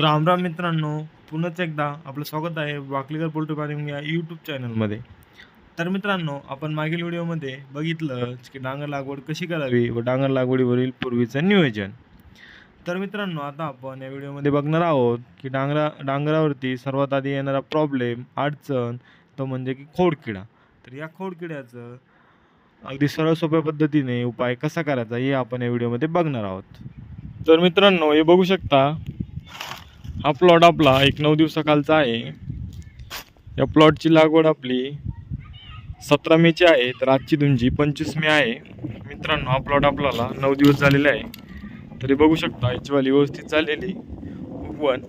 राम राम मित्रांनो पुन्हाच एकदा आपलं स्वागत आहे वाकलीकर पोल्ट्री फार्मिंग या यूट्यूब चॅनलमध्ये तर मित्रांनो आपण मागील व्हिडिओमध्ये बघितलं की डांगर लागवड कशी करावी व डांगर लागवडीवरील पूर्वीचं नियोजन. तर मित्रांनो आता आपण या व्हिडिओमध्ये बघणार आहोत की डांगरा डांगरावरती सर्वात आधी येणारा प्रॉब्लेम अडचण तो म्हणजे की खोडकिडा. तर या खोडकिड्याचं अगदी सरळ सोप्या पद्धतीने उपाय कसा करायचा हे आपण या व्हिडिओमध्ये बघणार आहोत. तर मित्रांनो हे बघू शकता हा प्लॉट आपला एक नऊ दिवसाखालचा आहे. या प्लॉटची लागवड आपली सतरा मेची आहे तर आजची तुमची पंचवीस मे आहे. मित्रांनो हा प्लॉट आपल्याला नऊ दिवस झालेला आहे. तरी बघू शकता याचीवाली व्यवस्थित झालेली उगवण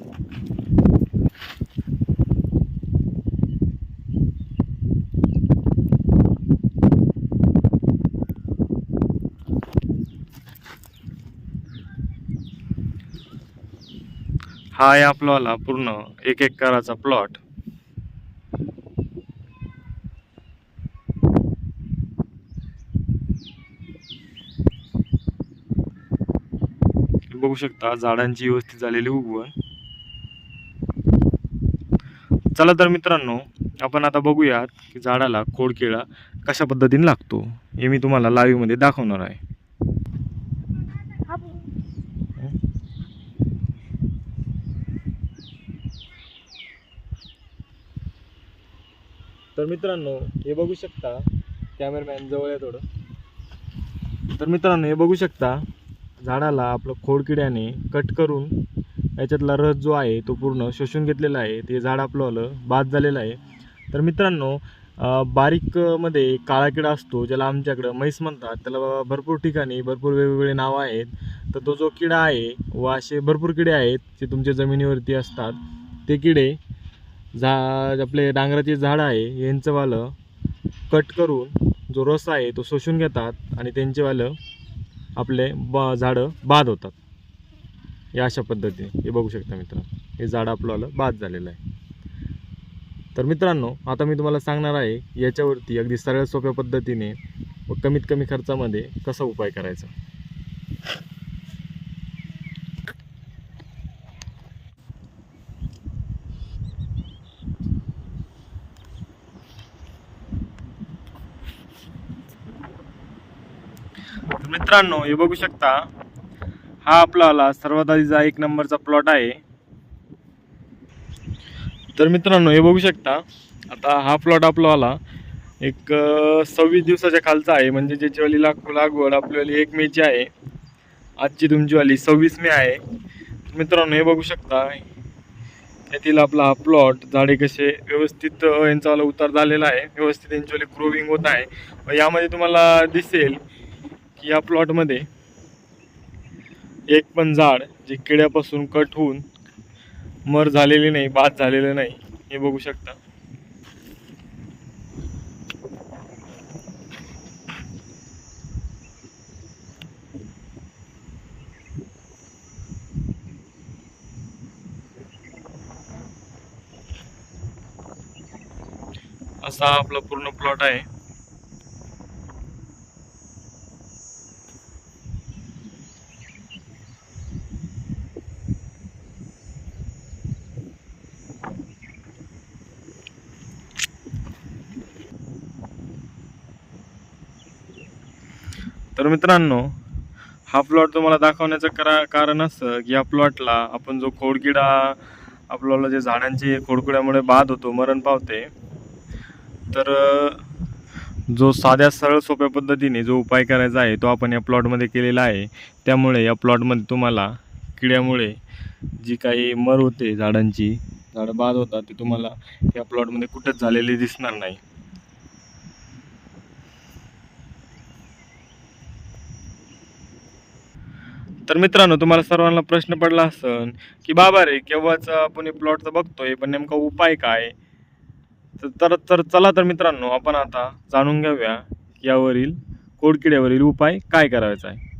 हा आहे आपला पूर्ण एक एक कराचा प्लॉट बघू शकता झाडांची व्यवस्थित झालेली उगवण. चला तर मित्रांनो आपण आता बघूयात की झाडाला खोडकिळा कशा पद्धतीने लागतो हे मी तुम्हाला लाईव्हमध्ये दाखवणार आहे. तर मित्रांनो हे बघू शकता कॅमेरामॅन जवळ आहे थोडं. तर मित्रांनो हे बघू शकता झाडाला आपलं खोडकिड्याने कट करून याच्यातला रस जो आहे तो पूर्ण शोषून घेतलेला आहे. ते झाड आपलं आलं बाद झालेलं आहे. तर मित्रांनो बारीकमध्ये काळा किडा असतो ज्याला आमच्याकडं म्हैस म्हणतात. त्याला भरपूर ठिकाणी भरपूर वेगवेगळे नावं आहेत. तर तो जो किडा आहे व असे भरपूर किडे आहेत जे तुमच्या जमिनीवरती असतात ते किडे झा आपले डांगराचे झाड आहे यांचंवालं कट करून जो रस आहे तो शोषून घेतात आणि त्यांचेवालं आपले ब झाडं बाद होतात. या अशा पद्धतीने. हे बघू शकता मित्र हे झाड आपलं बाद झालेलं आहे. तर मित्रांनो आता मी तुम्हाला सांगणार आहे याच्यावरती अगदी सरळ सोप्या पद्धतीने व कमीत कमी खर्चामध्ये कसा उपाय करायचा. तर मित्रांनो हे बघू शकता हा आपला सर्वात आधीचा एक नंबरचा प्लॉट आहे. तर मित्रांनो हे बघू शकता आता हा प्लॉट आपलावाला एक सव्वीस दिवसाच्या खालचा आहे. म्हणजे ज्याचीवाली लाग लागवड आपल्यावाली एक मेची आहे. आजची तुमचीवाली सव्वीस मे आहे. मित्रांनो हे बघू शकता येथील आपला हा प्लॉट झाडे कसे व्यवस्थित यांचा उतार झालेला आहे. व्यवस्थित यांच्यावाली ग्रोविंग होत आहे. यामध्ये तुम्हाला दिसेल की या प्लॉटमध्ये एक पण झाड जे किड्यापासून कट होऊन मर झालेले नाही बाद झालेले नाही हे बघू शकता. असा आपला पूर्ण प्लॉट आहे. तर मित्रांनो हा प्लॉट तुम्हाला दाखवण्याचं करा कारण असं की या प्लॉटला आपण जो खोडकिडा आपल्याला जे झाडांचे खोडकिड्यामुळे बाद होतो मरण पावते. तर जो साध्या सरळ सोप्या पद्धतीने जो उपाय करायचा आहे तो आपण या प्लॉटमध्ये केलेला आहे. त्यामुळे या प्लॉटमध्ये तुम्हाला किड्यामुळे जी काही मर होते झाडांची झाडं बाद होतात ते तुम्हाला या प्लॉटमध्ये कुठंच झालेली दिसणार नाही. तर मित्रांनो तुम्हाला सर्वांना प्रश्न पडला असन की बाबा रे केव्हाच आपण प्लॉटचं बघतोय? पण नेमका उपाय काय? तर तर तर चला तर मित्रांनो आपण आता जाणून घेऊया यावरील कोडकिड्यावरील उपाय काय करायचा आहे.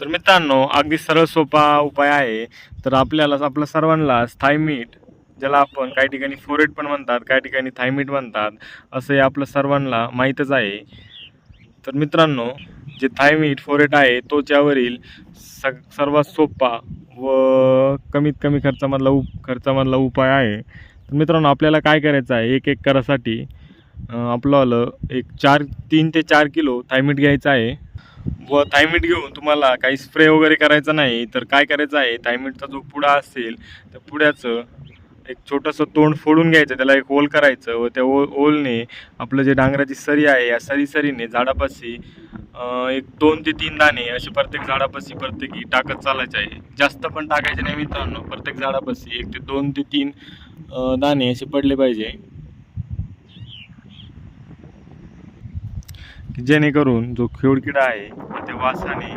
तर मित्रांनो अगदी सरळ सोपा उपाय आहे. तर आपल्याला आपल्या सर्वांना थायमीट ज्याला आपण काही ठिकाणी फोरेट पण म्हणतात काही ठिकाणी थायमीट म्हणतात असं हे आपलं सर्वांना माहीतच आहे. तर मित्रांनो जे थायमीट फोरेट आहे तो त्यावरील सग सर्वात सोपा व कमीत कमी खर्चामधला उप खर्चामधला उपाय आहे. तर मित्रांनो आपल्याला काय करायचं आहे? एक एक करासाठी आपलं एक चार तीन ते चार किलो थायमीट घ्यायचं आहे. व थायमीट घेऊन तुम्हाला काही स्प्रे वगैरे करायचा नाही तर काय करायचं आहे? थायमीटचा जो पुडा असेल त्या पुड्याचं एक छोटंसं तोंड फोडून घ्यायचं त्याला एक होल करायचं व त्या ओ ओलने आपलं जे डांगराची सरी आहे या सरी सरीने झाडापाशी एक दोन ते तीन दाणे असे प्रत्येक झाडापाशी प्रत्येकी टाकत चालायचे आहे. जास्त पण टाकायचे नाही मित्रांनो प्रत्येक झाडापाशी एक ते दोन ते तीन दाणे असे पडले पाहिजे. जेणेकरून जो खेळकिडा आहे त्या वासाने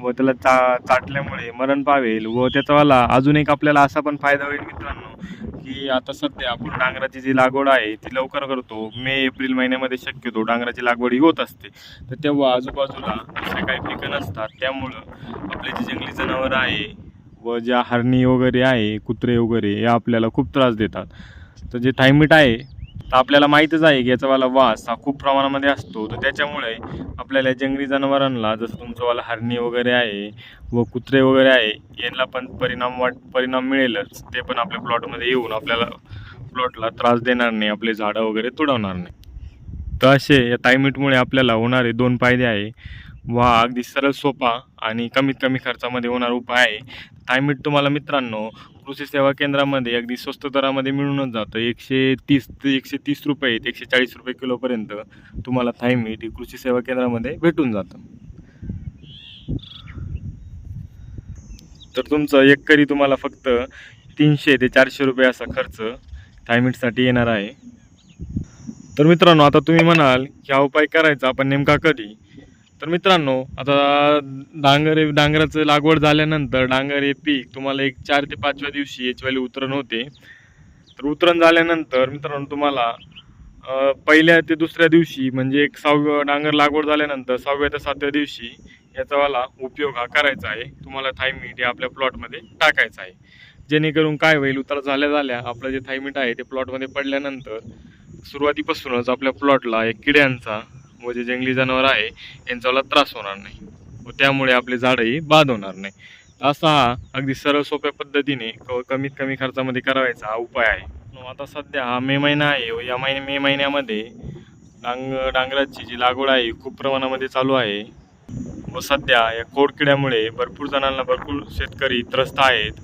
व त्याला चा चाटल्यामुळे मरण पावेल व त्याचावाला अजून एक आपल्याला असा पण फायदा होईल मित्रांनो की आता सध्या आपण डांगराची जी लागवड आहे ती लवकर करतो. मे एप्रिल महिन्यामध्ये शक्यतो डांगराची लागवड ही होत असते. तर तेव्हा आजूबाजूला अशा काही पिकं नसतात. त्यामुळं आपले जे जंगली जनावरं आहे व ज्या हरणी वगैरे आहे कुत्रे वगैरे या आपल्याला खूप त्रास देतात. तर जे थायमीट आहे तर आपल्याला माहीतच आहे की याचावाला वास हा खूप प्रमाणामध्ये असतो. तर त्याच्यामुळे आपल्याला जंगली जनावरांना जसं तुमचंवाला हरणी वगैरे आहे व कुत्रे वगैरे आहे यांना पण परिणाम वाट परिणाम मिळेलच. ते पण आपल्या प्लॉटमध्ये येऊन आपल्याला प्लॉटला त्रास देणार नाही आपले झाडं वगैरे तुडवणार नाही. तर असे या थायमीटमुळे आपल्याला होणारे दोन फायदे आहे. वा अगदी सरळ सोपा आणि कमीत कमी खर्चामध्ये होणारा उपाय आहे. थायमीट तुम्हाला मित्रांनो कृषी सेवा केंद्रामध्ये अगदी स्वस्त दरामध्ये मिळूनच जातं. एकशे तीस ते एकशे तीस रुपये ते एकशे चाळीस रुपये किलोपर्यंत तुम्हाला थायमीट हे कृषी सेवा केंद्रामध्ये भेटून जातं. तर तुमचं एकरी तुम्हाला फक्त तीनशे ते चारशे रुपये असा खर्च थायमीटसाठी येणार आहे. तर मित्रांनो आता तुम्ही म्हणाल की हा उपाय करायचा आपण नेमका कधी? तर मित्रांनो आता डांगर डांगराचं लागवड झाल्यानंतर डांगर हे पीक तुम्हाला एक चार ते पाचव्या दिवशी याच्यावाली उतरण होते. तर उतरण झाल्यानंतर मित्रांनो तुम्हाला पहिल्या ते दुसऱ्या दिवशी म्हणजे एक सहाव्या डांगर लागवड झाल्यानंतर सहाव्या ते सातव्या दिवशी याचावाला उपयोग हा करायचा आहे. तुम्हाला थायमीट हे आपल्या प्लॉटमध्ये टाकायचं आहे. जेणेकरून काय होईल उतार झाल्या झाल्या आपलं जे थायमीट आहे ते प्लॉटमध्ये पडल्यानंतर सुरुवातीपासूनच आपल्या प्लॉटला एक किड्यांचा व जे जंगली जनावर आहे यांचावाला त्रास होणार नाही. व त्यामुळे आपले झाडंही बाद होणार नाही. असा हा अगदी सरळ सोप्या पद्धतीने क कमीत कमी खर्चामध्ये करावायचा हा उपाय आहे. आता सध्या हा मे महिना आहे व या महिने मे महिन्यामध्ये डांग डांगराची जी लागवड आहे खूप प्रमाणामध्ये चालू आहे. व सध्या या खोडकिड्यामुळे भरपूर जणांना भरपूर शेतकरी त्रस्त आहेत.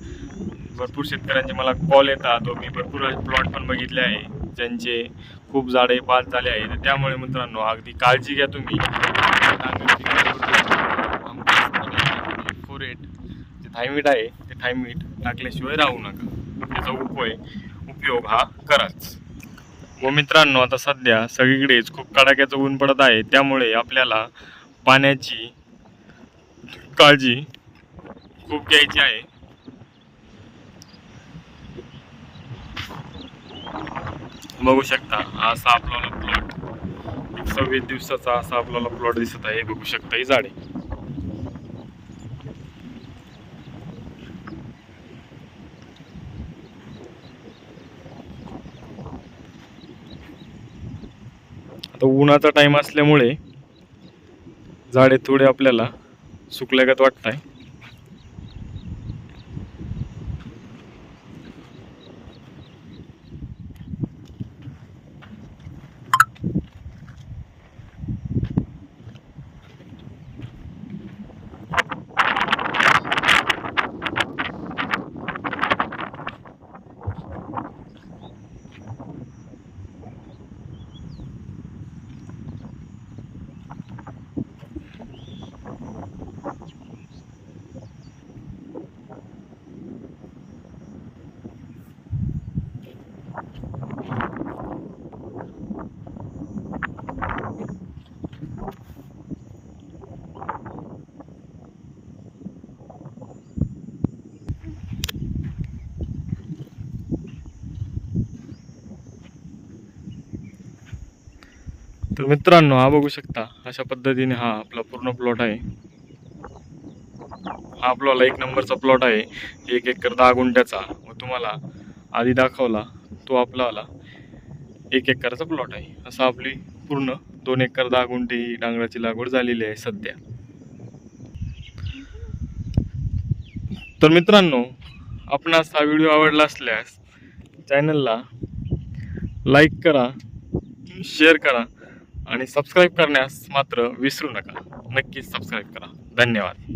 भरपूर शेतकऱ्यांचे मला कॉल येतात व मी भरपूर प्लॉट पण बघितले आहे. ज्यांचे खूप झाडे बाद झाले आहे तर त्यामुळे मित्रांनो अगदी काळजी घ्या तुम्ही. फोरेट जे थायमीट आहे ते थायमीट टाकल्याशिवाय राहू नका. त्याचा उपाय उपयोग हा कराच. व मित्रांनो आता सध्या सगळीकडेच खूप कडाक्याचं ऊन पडत आहे. त्यामुळे आपल्याला पाण्याची काळजी खूप घ्यायची आहे. बघू शकता असा आपल्याला प्लॉट सव्वीस दिवसाचा असा आपल्याला प्लॉट दिसत आहे बघू शकता ही झाडे. आता उन्हाचा टाइम असल्यामुळे झाडे थोडे आपल्याला सुकल्यागत वाटत आहे. तर मित्रांनो हा बघू शकता अशा पद्धतीने हा आपला पूर्ण प्लॉट आहे. हा आपल्याला एक नंबरचा प्लॉट आहे एक एकर दहा गुंठ्याचा. व तुम्हाला आधी दाखवला तो आपलावाला एक एकरचा प्लॉट आहे. असा आपली पूर्ण दोन एकर दहा गुंठी ही डांगराची लागवड झालेली आहे सध्या. तर मित्रांनो आपणास हा व्हिडिओ आवडला असल्यास चॅनलला लाईक करा शेअर करा आणि सबस्क्राईब करण्यास मात्र विसरू नका. नक्कीच सबस्क्राईब करा. धन्यवाद.